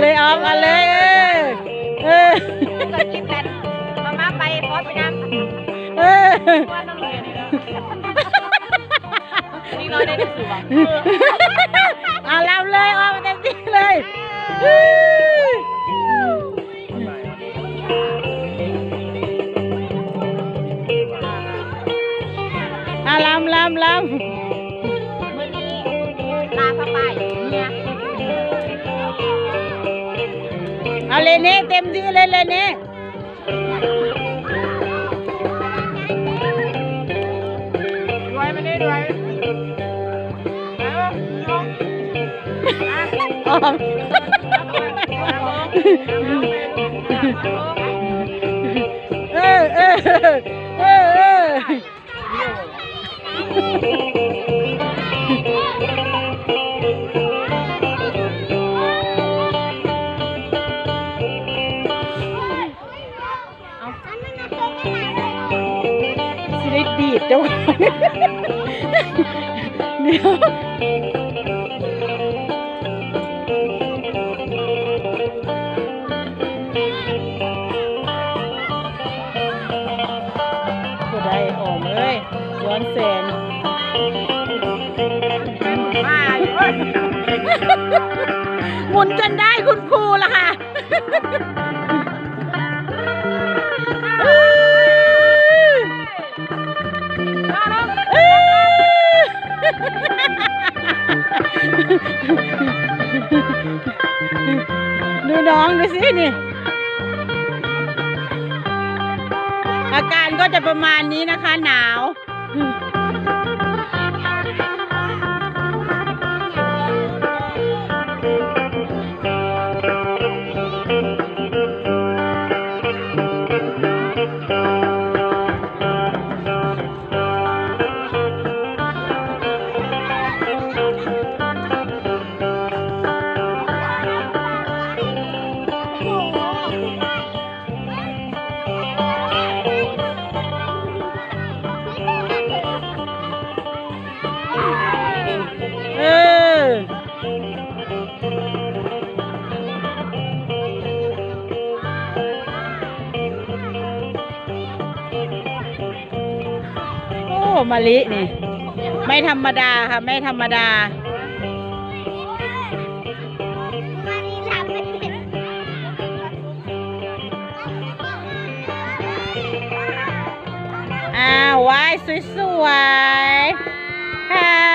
เลยออมเอาเลยเออเกิดกินกันมาม่าไปพอไปนั่งเออว่าน้องเลยนี่เนาะนี่น้อยได้ที่สุดว่ะเอาลำเลยออมเต็มที่เลยเอาลำลำลมื้อนี้ลาพระไปเนี่ย เอาเลยเน่เต็มที่เลยเลยเน่ด้วยมานี่ด้วยออมเออเออเออเออ เจ้าของเดี๋ยวก็ได้ออกมาเลยย้อนแสงมาอยู่เว้ยหมุนจนได้คุณครูละค่ะ ดูน้องดูสินี่ อาการก็จะประมาณนี้นะคะหนาว มะลินี่ ไม่ธรรมดาค่ะไม่ธรรมดา อ้าววายสวยๆ